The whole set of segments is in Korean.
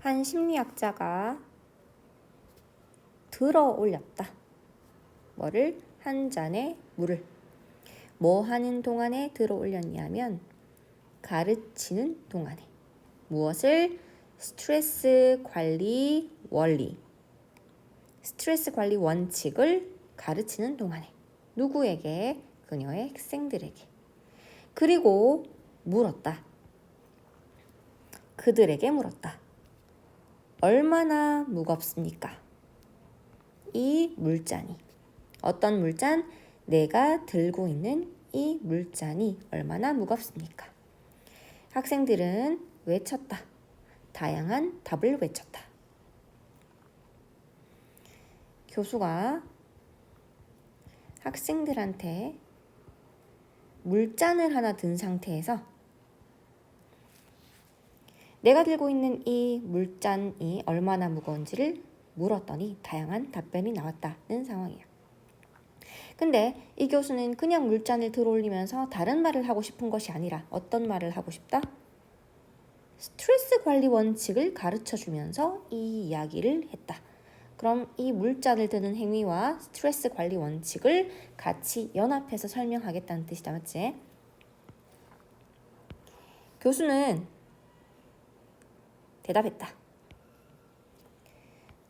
한 심리학자가 들어 올렸다. 뭐를? 한 잔의 물을. 뭐 하는 동안에 들어 올렸냐면 가르치는 동안에. 무엇을? 스트레스 관리 원리. 스트레스 관리 원칙을 가르치는 동안에. 누구에게? 그녀의 학생들에게. 그리고 물었다. 그들에게 물었다. 얼마나 무겁습니까? 이 물잔이. 어떤 물잔? 내가 들고 있는 이 물잔이 얼마나 무겁습니까? 학생들은 외쳤다. 다양한 답을 외쳤다. 교수가 학생들한테 물잔을 하나 든 상태에서 내가 들고 있는 이 물잔이 얼마나 무거운지를 물었더니 다양한 답변이 나왔다는 상황이에요. 근데 이 교수는 그냥 물잔을 들어올리면서 다른 말을 하고 싶은 것이 아니라 어떤 말을 하고 싶다? 스트레스 관리 원칙을 가르쳐 주면서 이 이야기를 했다. 그럼 이 물잔을 드는 행위와 스트레스 관리 원칙을 같이 연합해서 설명하겠다는 뜻이다, 맞지? 교수는 대답했다.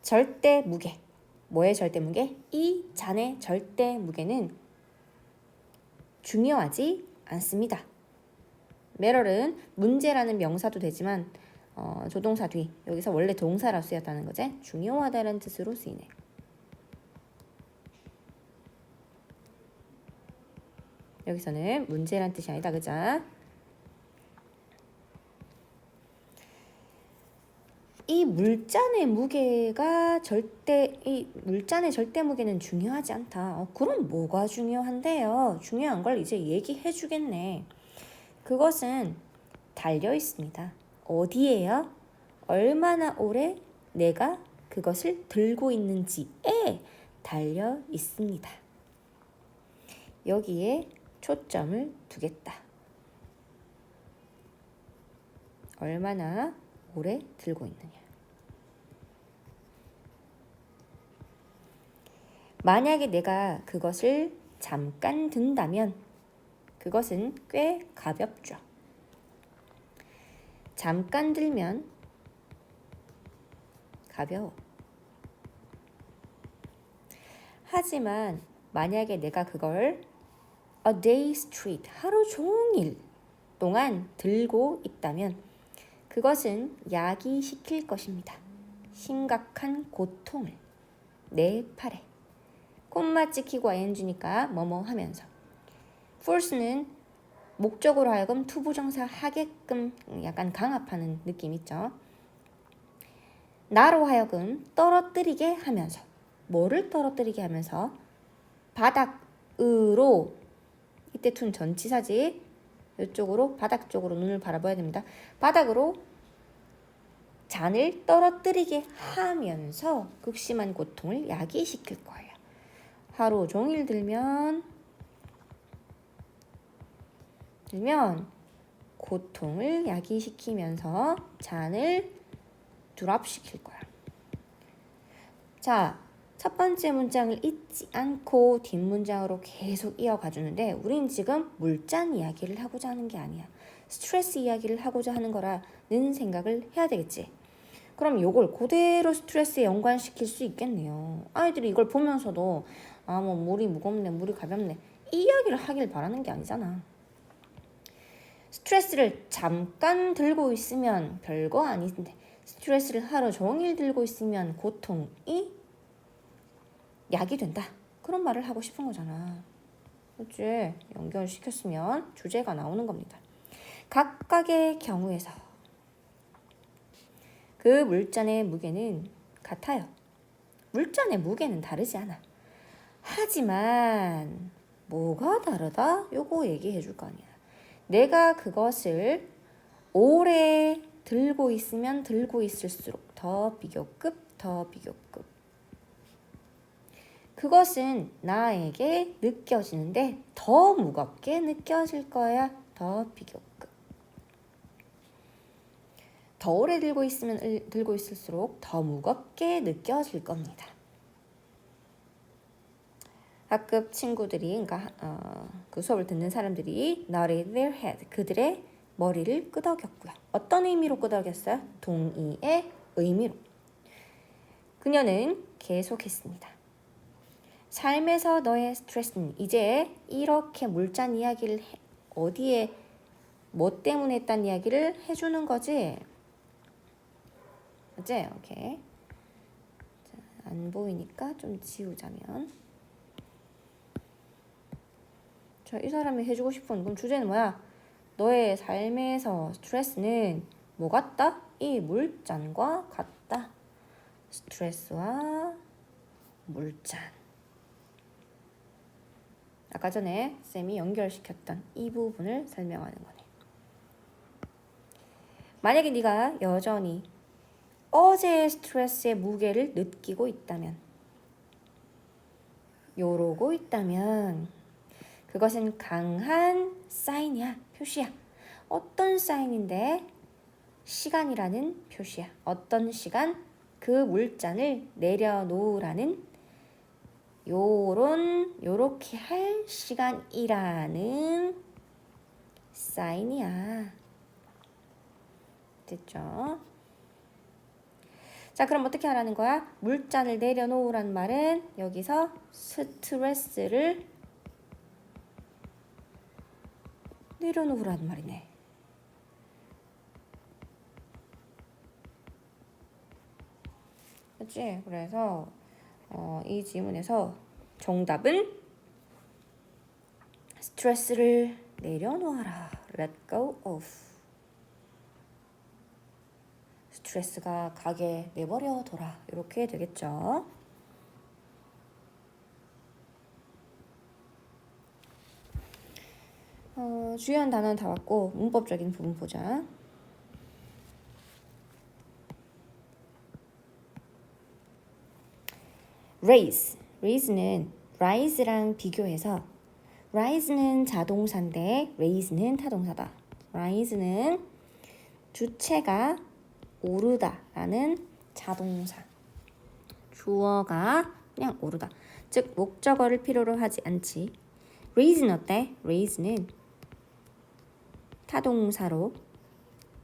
절대 무게. 뭐의 절대 무게? 이 잔의 절대 무게는 중요하지 않습니다. 매럴은 문제라는 명사도 되지만 어, 조동사 뒤 여기서 원래 동사라 쓰였다는 거지 중요하다는 뜻으로 쓰이네. 여기서는 문제란 뜻이 아니다, 그죠? 물잔의 무게가 절대 이 물잔의 절대 무게는 중요하지 않다. 어, 그럼 뭐가 중요한데요? 중요한 걸 이제 얘기해 주겠네. 그것은 달려 있습니다. 어디에요? 얼마나 오래 내가 그것을 들고 있는지에 달려 있습니다. 여기에 초점을 두겠다. 얼마나 오래 들고 있느냐. 만약에 내가 그것을 잠깐 든다면 그것은 꽤 가볍죠. 잠깐 들면 가벼워. 하지만 만약에 내가 그걸 a day straight 하루 종일 동안 들고 있다면 그것은 야기시킬 것입니다. 심각한 고통을 내 팔에 콤마 찍히고 ing니까 뭐뭐 하면서 force는 목적으로 하여금 투부정사 하게끔 약간 강압하는 느낌 있죠. 나로 하여금 떨어뜨리게 하면서 뭐를 떨어뜨리게 하면서 바닥으로 이때 툰 전치사지 이쪽으로 바닥 쪽으로 눈을 바라봐야 됩니다. 바닥으로 잔을 떨어뜨리게 하면서 극심한 고통을 야기시킬 거예요. 하루 종일 들면 들면 고통을 야기시키면서 잔을 드랍시킬 거야. 자, 첫 번째 문장을 잊지 않고 뒷문장으로 계속 이어가 주는데 우린 지금 물잔 이야기를 하고자 하는 게 아니야. 스트레스 이야기를 하고자 하는 거라는 생각을 해야 되겠지. 그럼 요걸 그대로 스트레스에 연관시킬 수 있겠네요. 아이들이 이걸 보면서도 아 뭐 물이 무겁네, 물이 가볍네 이 이야기를 하길 바라는 게 아니잖아. 스트레스를 잠깐 들고 있으면 별거 아닌데 스트레스를 하루 종일 들고 있으면 고통이 약이 된다. 그런 말을 하고 싶은 거잖아. 그치? 연결시켰으면 주제가 나오는 겁니다. 각각의 경우에서 그 물잔의 무게는 같아요. 물잔의 무게는 다르지 않아. 하지만 뭐가 다르다? 요거 얘기해 줄 거 아니야. 내가 그것을 오래 들고 있으면 들고 있을수록 더 비교급, 더 비교급. 그것은 나에게 느껴지는데 더 무겁게 느껴질 거야. 더 비교급. 더 오래 들고 있으면 을- 들고 있을수록 더 무겁게 느껴질 겁니다. 학급 친구들이 그러니까 어, 그 수업을 듣는 사람들이 nodded their head 그들의 머리를 끄덕였고요. 어떤 의미로 끄덕였어요? 동의의 의미로. 그녀는 계속했습니다. 삶에서 너의 스트레스는 이제 이렇게 물잔 이야기를 해- 어디에 뭐 때문에 했다는 이야기를 해주는 거지. 맞지? 오케이. 자, 안 보이니까 좀 지우자면. 자, 이 사람이 해주고 싶은 그럼 주제는 뭐야? 너의 삶에서 스트레스는 뭐 같다? 이 물잔과 같다. 스트레스와 물잔. 아까 전에 쌤이 연결시켰던 이 부분을 설명하는 거네. 만약에 네가 여전히 어제의 스트레스의 무게를 느끼고 있다면, 요러고 있다면, 그것은 강한 사인이야, 표시야. 어떤 사인인데? 시간이라는 표시야. 어떤 시간? 그 물잔을 내려놓으라는 요런 요렇게 할 시간이라는 사인이야. 됐죠? 자, 그럼 어떻게 하라는 거야? 물잔을 내려놓으란 말은 여기서 스트레스를 내려놓으란 말이네. 그치? 그래서 어, 이 지문에서 정답은 스트레스를 내려놓아라. Let go of. 스트레스가 가게 내버려 둬라. 이렇게 되겠죠. 어, 주요한 단어는 다 왔고 문법적인 부분 보자. raise. raise는 rise랑 비교해서 rise는 자동사인데 raise는 타동사다. rise는 주체가 오르다라는 자동사. 주어가 그냥 오르다. 즉 목적어를 필요로 하지 않지. raise는 어때? raise는 타동사로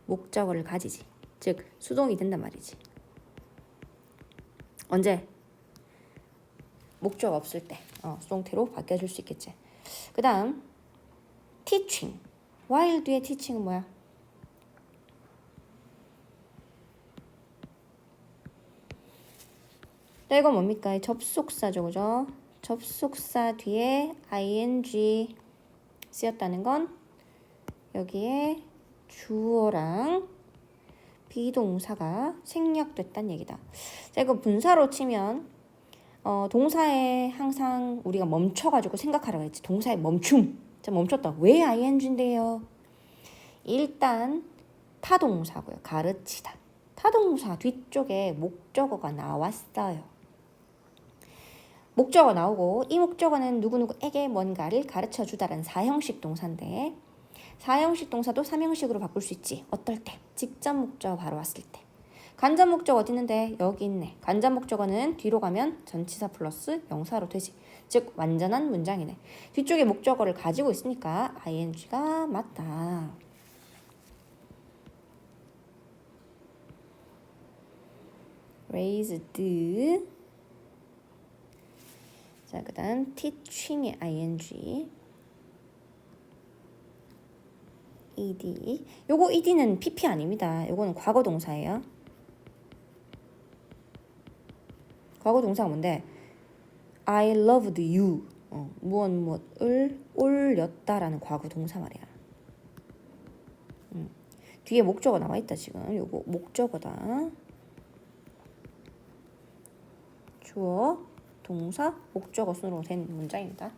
목적어를 가지지. 즉 수동이 된단 말이지. 언제? 목적 없을 때 어, 수동태로 바뀌어줄 수 있겠지. 그 다음 teaching. while 뒤에 teaching은 뭐야? 자, 이거 뭡니까? 접속사죠, 그죠? 접속사 뒤에 ing 쓰였다는 건 여기에 주어랑 비동사가 생략됐다는 얘기다. 자, 이거 분사로 치면 어, 동사에 항상 우리가 멈춰가지고 생각하라고 했지. 동사에 멈춤. 자, 멈췄다. 왜 ing인데요? 일단 타동사고요. 가르치다. 타동사 뒤쪽에 목적어가 나왔어요. 목적어 나오고 이 목적어는 누구누구에게 뭔가를 가르쳐 주다라는 사형식 동사인데 사형식 동사도 삼형식으로 바꿀 수 있지. 어떨 때? 직접 목적어 바로 왔을 때. 간접 목적 어디 있는데 여기 있네. 간접 목적어는 뒤로 가면 전치사 플러스 명사로 되지. 즉 완전한 문장이네. 뒤쪽에 목적어를 가지고 있으니까 ing가 맞다. raised 자, 그다음 teaching의 ing ed 요거 ed는 pp 아닙니다. 요거는 과거 동사예요. 과거 동사가 뭔데? I loved you. 어, 무엇 무엇을 올렸다라는 과거 동사 말이야. 음. 뒤에 목적어 나와 있다 지금. 요거 목적어다. 주어, 동사, 목적어 순으로 된 문장입니다.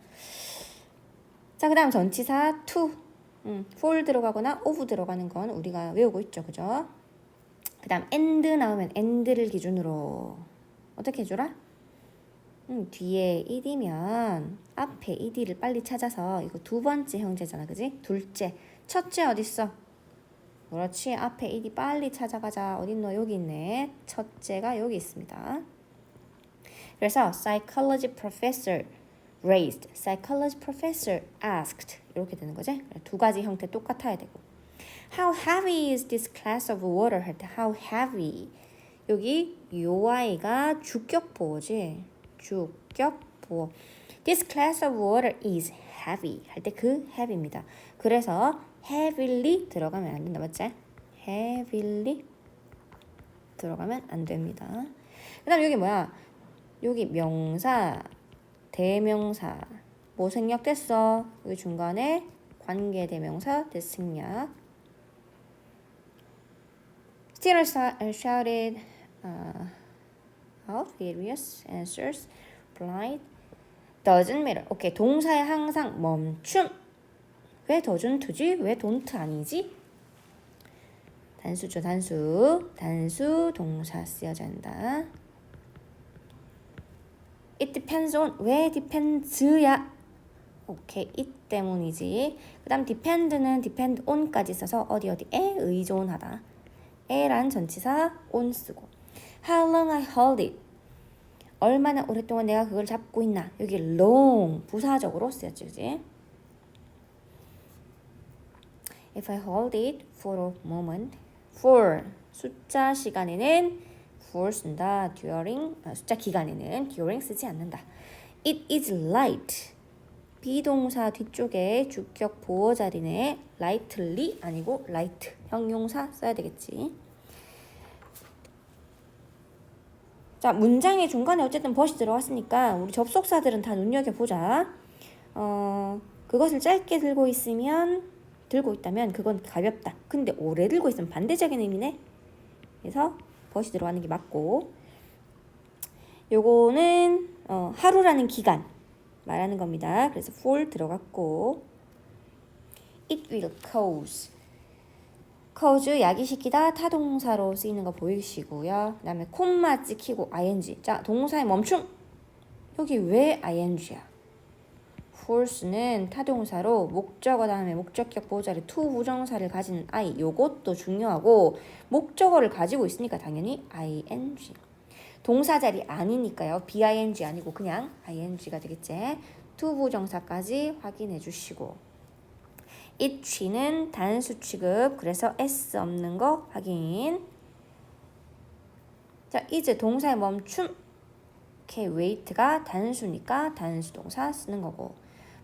자, 그 다음 전치사 to. 음, for 들어가거나 of 들어가는 건 우리가 외우고 있죠, 그죠? 그 다음 and 나오면 and를 기준으로 어떻게 해주라? 음, 뒤에 ed면 앞에 ed를 빨리 찾아서 이거 두 번째 형제잖아, 그지? 둘째, 첫째 어딨어? 그렇지. 앞에 이디 빨리 찾아가자. 어딨노? 여기 있네. 첫째가 여기 있습니다. 그래서 psychology professor raised, psychology professor asked 이렇게 되는 거지. 두 가지 형태 똑같아야 되고. How heavy is this glass of water? how heavy. 여기 요 아이가 주격 보어지. 주격 보어. This glass of water is heavy. 할 때 그 heavy입니다. 그래서 heavily 들어가면 안 된다. 맞지? heavily 들어가면 안 됩니다. 그다음 여기 뭐야? 여기 명사, 대명사 뭐 생략됐어? 여기 중간에 관계 대명사 대생략. Students shouted uh, out various answers. Blind doesn't matter. 오케이 동사에 항상 멈춤. 왜 doesn't지? 왜 don't 아니지? 단수죠 단수. 단수 동사 쓰여야 한다. It depends on 왜 depends야? 오케이 it 때문이지. 그 다음 depend는 depend on까지 써서 어디 어디에 의존하다. 에란 전치사 on 쓰고. How long I hold it? 얼마나 오랫동안 내가 그걸 잡고 있나? 여기 long 부사적으로 쓰였지, 그지? If I hold it for a moment, for 숫자 시간에는 for 쓴다. during 아, 숫자 기간에는 during 쓰지 않는다. It is light. 비동사 뒤쪽에 주격 보호 자리네 lightly 아니고 light 형용사 써야 되겠지. 자 문장의 중간에 어쨌든 벗이 들어왔으니까 우리 접속사들은 다 눈여겨 보자. 어 그것을 짧게 들고 있으면 들고 있다면 그건 가볍다. 근데 오래 들고 있으면 반대적인 의미네. 그래서 벗이 들어가는 게 맞고 요거는 어, 하루라는 기간 말하는 겁니다. 그래서 for 들어갔고 it will cause cause 야기시키다 타동사로 쓰이는 거 보이시고요. 그다음에 콤마 찍히고 ing 자 동사의 멈춤 여기 왜 ing야? Force는 타동사로 목적어 다음에 목적격 보호자를 to 부정사를 가진 I 요것도 중요하고 목적어를 가지고 있으니까 당연히 ing. 동사 자리 아니니까요. bing 아니고 그냥 ing가 되겠지. to 부정사까지 확인해 주시고. it는 단수 취급 그래서 s 없는 거 확인. 자 이제 동사의 멈춤. 이렇게 wait가 단수니까 단수 동사 쓰는 거고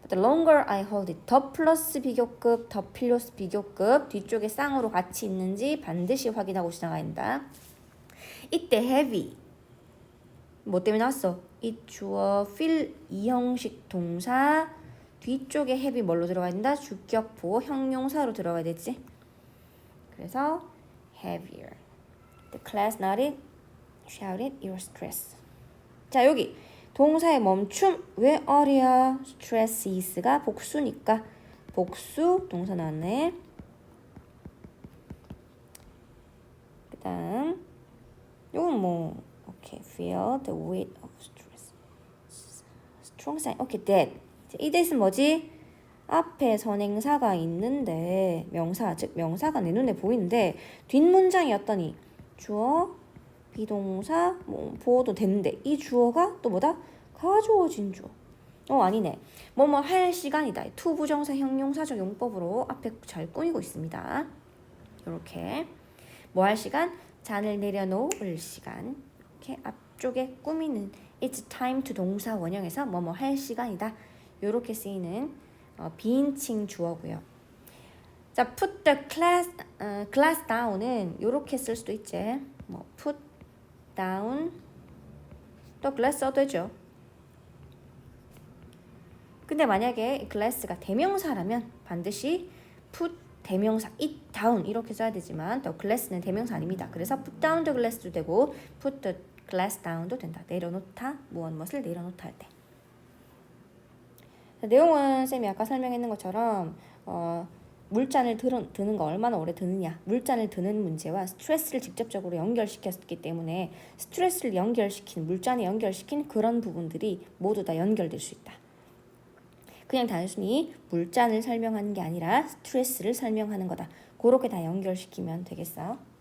The longer I hold it. 더 플러스 비교급, 더 플러스 비교급 뒤쪽에 쌍으로 같이 있는지 반드시 확인하고 지나가야 된다. 이때 heavy. 뭐 때문에 나왔어? it 주어 feel 이 형식 동사 뒤쪽에 heavy 뭘로 들어가야 된다? 주격 보호 형용사로 들어가야 되지. 그래서 heavier. The class nodded, shouted, your stress. 자 여기 동사의 멈춤 왜 어리야? stress is가 복수니까 복수 동사 나왔네. 그다음 요건 뭐 오케이 feel the weight of stress. strong sign. 오케이 that. 이 that은 뭐지? 앞에 선행사가 있는데 명사 즉 명사가 내 눈에 보이는데 뒷문장이었더니 주어 비동사 뭐 보호도 되는데 이 주어가 또 뭐다? 가주어진 주어. 어 아니네. 뭐뭐 할 시간이다. 투 부정사 형용사적 용법으로 앞에 잘 꾸미고 있습니다. 이렇게 뭐 할 시간? 잔을 내려놓을 시간. 이렇게 앞쪽에 꾸미는 It's time to 동사 원형에서 뭐뭐 할 시간이다. 이렇게 쓰이는 어, 비인칭 주어고요. 자, put the class, 어, glass down은 이렇게 쓸 수도 있지. 뭐 put down 또 glass 써도 되죠. 근데 만약에 glass가 대명사라면 반드시 put 대명사 it down 이렇게 써야 되지만 또 glass는 대명사 아닙니다. 그래서 put down the glass도 되고 put the glass down도 된다. 내려놓다 무엇 무엇을 내려놓다 할 때. 내용은 쌤이 아까 설명했는 것처럼 어, 물잔을 드는, 드는 거 얼마나 오래 드느냐 물잔을 드는 문제와 스트레스를 직접적으로 연결시켰기 때문에 스트레스를 연결시킨 물잔에 연결시킨 그런 부분들이 모두 다 연결될 수 있다. 그냥 단순히 물잔을 설명하는 게 아니라 스트레스를 설명하는 거다. 그렇게 다 연결시키면 되겠어요.